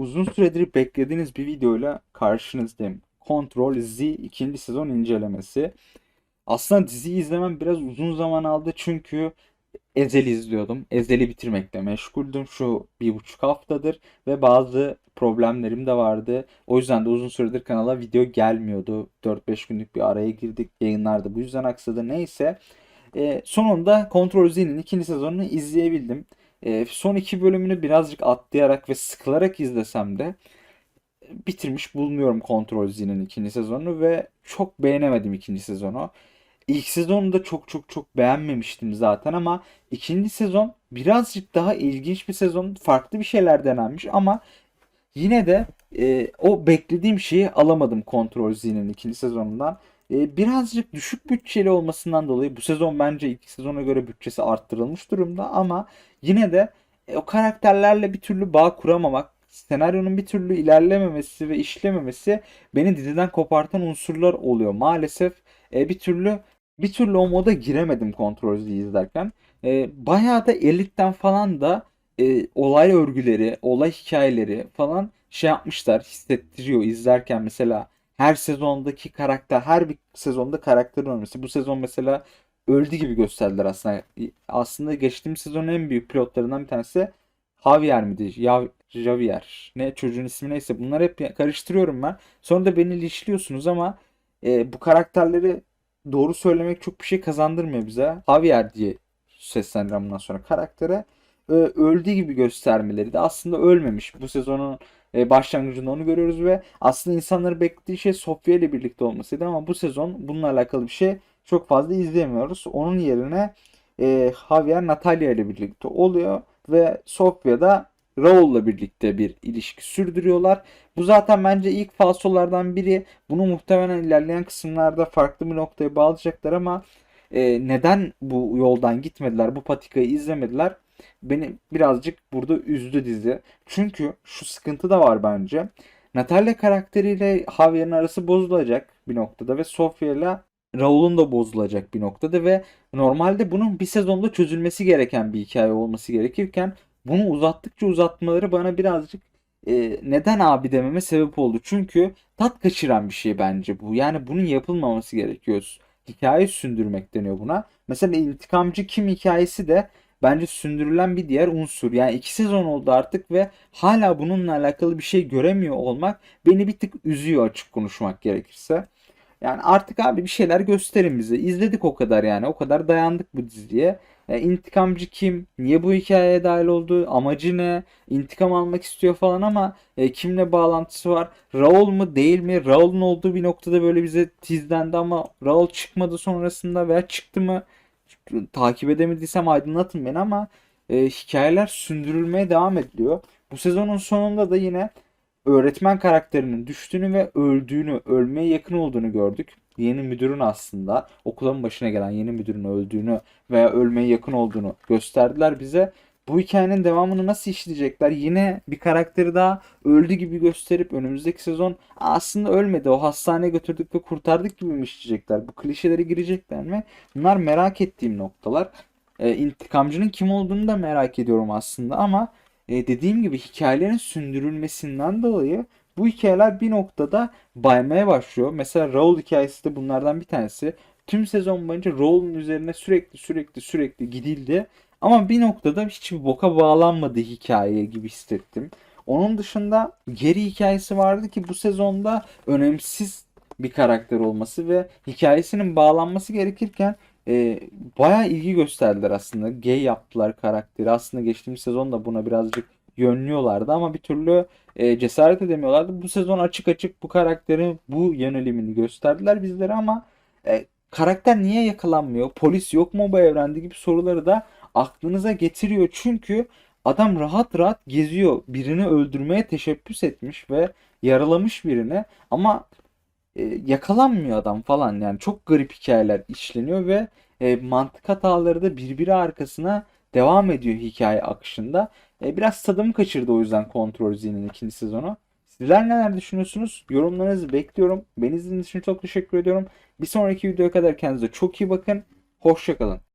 Uzun süredir beklediğiniz bir videoyla karşınızdayım. Control Z ikinci sezon incelemesi. Aslında diziyi izlemem biraz uzun zaman aldı çünkü Ezel'i izliyordum. Ezel'i bitirmekle meşguldüm şu bir buçuk haftadır ve bazı problemlerim de vardı. O yüzden de uzun süredir kanala video gelmiyordu. 4-5 günlük bir araya girdik yayınlarda. Bu yüzden aksadı. Neyse. E, sonunda Control Z'nin ikinci sezonunu izleyebildim. E, son iki bölümünü birazcık atlayarak ve sıkılarak izlesem de bitirmiş bulunuyorum Control Z'nin ikinci sezonunu ve çok beğenemedim ikinci sezonu. İlk sezonu da çok çok çok beğenmemiştim zaten ama ikinci sezon birazcık daha ilginç bir sezon. Farklı bir şeyler denenmiş ama yine de e, o beklediğim şeyi alamadım Control Z'nin ikinci sezonundan. E, birazcık düşük bütçeli olmasından dolayı bu sezon bence ilk sezona göre bütçesi arttırılmış durumda ama yine de e, o karakterlerle bir türlü bağ kuramamak, senaryonun bir türlü ilerlememesi ve işlememesi beni diziden kopartan unsurlar oluyor. Maalesef e, bir türlü bir türlü o moda giremedim Control Z izlerken. E, bayağı da Elite'den falan da e, olay örgüleri, olay hikayeleri falan şey yapmışlar, hissettiriyor izlerken mesela her sezondaki karakter, her bir sezonda karakterin ölmesi. Bu sezon mesela öldü gibi gösterdiler aslında. Aslında geçtiğimiz sezonun en büyük pilotlarından bir tanesi Javier miydi? Ya, Javier. Ne çocuğun ismi neyse. Bunları hep karıştırıyorum ben. Sonra da beni linçliyorsunuz ama e, bu karakterleri doğru söylemek çok bir şey kazandırmıyor bize. Javier diye seslendiriyorum bundan sonra karaktere. E, öldüğü gibi göstermeleri de aslında ölmemiş. Bu sezonun e, başlangıcında onu görüyoruz ve aslında insanları beklediği şey Sofya ile birlikte olmasıydı ama bu sezon bununla alakalı bir şey çok fazla izleyemiyoruz. Onun yerine e, Javier Natalia ile birlikte oluyor ve Sofya'da Raul'la birlikte bir ilişki sürdürüyorlar. Bu zaten bence ilk falsolardan biri. Bunu muhtemelen ilerleyen kısımlarda farklı bir noktaya bağlayacaklar ama e, neden bu yoldan gitmediler, bu patikayı izlemediler? Beni birazcık burada üzdü dizi. Çünkü şu sıkıntı da var bence. Natalia karakteriyle Javier'in arası bozulacak bir noktada ve Sofia ile Raul'un da bozulacak bir noktada ve normalde bunun bir sezonda çözülmesi gereken bir hikaye olması gerekirken bunu uzattıkça uzatmaları bana birazcık e, neden abi dememe sebep oldu. Çünkü tat kaçıran bir şey bence bu. Yani bunun yapılmaması gerekiyor. Hikaye sündürmek deniyor buna. Mesela intikamcı kim hikayesi de bence sündürülen bir diğer unsur. Yani iki sezon oldu artık ve hala bununla alakalı bir şey göremiyor olmak beni bir tık üzüyor açık konuşmak gerekirse. Yani artık abi bir şeyler gösterin bize. İzledik o kadar yani. O kadar dayandık bu diziye. E, intikamcı kim? Niye bu hikayeye dahil oldu? Amacı ne? İntikam almak istiyor falan ama e, kimle bağlantısı var? Raul mu değil mi? Raul'un olduğu bir noktada böyle bize tizlendi ama Raul çıkmadı sonrasında veya çıktı mı? Takip edemediysem aydınlatın beni ama e, hikayeler sündürülmeye devam ediliyor. Bu sezonun sonunda da yine öğretmen karakterinin düştüğünü ve öldüğünü, ölmeye yakın olduğunu gördük. Yeni müdürün aslında okulun başına gelen yeni müdürün öldüğünü veya ölmeye yakın olduğunu gösterdiler bize. Bu hikayenin devamını nasıl işleyecekler? Yine bir karakteri daha öldü gibi gösterip önümüzdeki sezon aslında ölmedi. O hastaneye götürdük ve kurtardık gibi mi işleyecekler? Bu klişelere girecekler mi? Bunlar merak ettiğim noktalar. Ee, intikamcının kim olduğunu da merak ediyorum aslında ama e, dediğim gibi hikayelerin sündürülmesinden dolayı bu hikayeler bir noktada baymaya başlıyor. Mesela Raul hikayesi de bunlardan bir tanesi. Tüm sezon boyunca Raul'un üzerine sürekli sürekli sürekli gidildi. Ama bir noktada hiçbir boka bağlanmadı hikayeye gibi hissettim. Onun dışında geri hikayesi vardı ki bu sezonda önemsiz bir karakter olması ve hikayesinin bağlanması gerekirken e, bayağı ilgi gösterdiler aslında. Gay yaptılar karakteri. Aslında geçtiğimiz sezon da buna birazcık yönlüyorlardı ama bir türlü e, cesaret edemiyorlardı. Bu sezon açık açık bu karakterin bu yönelimini gösterdiler bizlere ama e, karakter niye yakalanmıyor? Polis yok mu bu evrende gibi soruları da aklınıza getiriyor. Çünkü adam rahat rahat geziyor. Birini öldürmeye teşebbüs etmiş ve yaralamış birini ama e, yakalanmıyor adam falan yani çok garip hikayeler işleniyor ve e, mantık hataları da birbiri arkasına devam ediyor hikaye akışında. E, biraz tadımı kaçırdı o yüzden Control Z'nin ikinci sezonu. Sizler neler düşünüyorsunuz? Yorumlarınızı bekliyorum. Beni izlediğiniz için çok teşekkür ediyorum. Bir sonraki videoya kadar kendinize çok iyi bakın. Hoşçakalın.